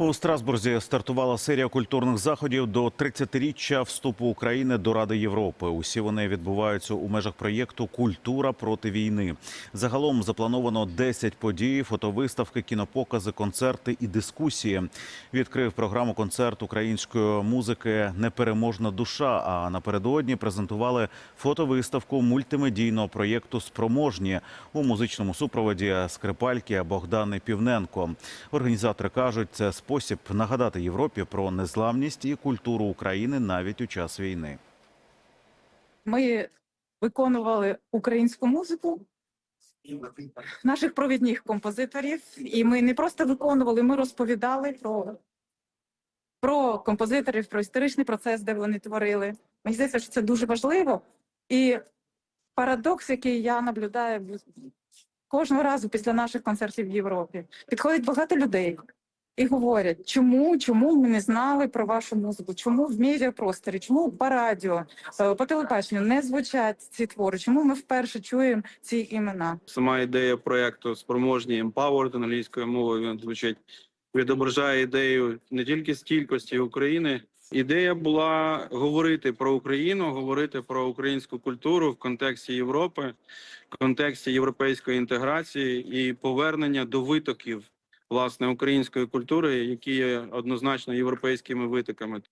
У Страсбурзі стартувала серія культурних заходів до 30-річчя вступу України до Ради Європи. Усі вони відбуваються у межах проєкту Культура проти війни. Загалом заплановано 10 подій, фотовиставки, кінопокази, концерти і дискусії. Відкрив програму концерт української музики Непереможна душа. А напередодні презентували фотовиставку мультимедійного проєкту Спроможні у музичному супроводі скрипальки Богдани Півненко. Організатори кажуть, це спосіб нагадати Європі про незламність і культуру України навіть у час війни. Ми виконували українську музику наших провідних композиторів, і ми не просто виконували, ми розповідали про, про композиторів, про історичний процес, де вони творили. Мені здається, що це дуже важливо. І парадокс, який я наблюдаю кожного разу після наших концертів в Європі, підходить багато людей. І говорять, чому, чому ми не знали про вашу музику, чому в медіапросторі, чому по радіо, е, по телебаченню не звучать ці твори, чому ми вперше чуємо ці імена. Сама ідея проекту спроможні empowered англійською мовою він звучить відображає ідею не тільки стількості України. Ідея була говорити про Україну, говорити про українську культуру в контексті Європи, в контексті європейської інтеграції і повернення до витоків власне української культури, які є однозначно європейськими витоками.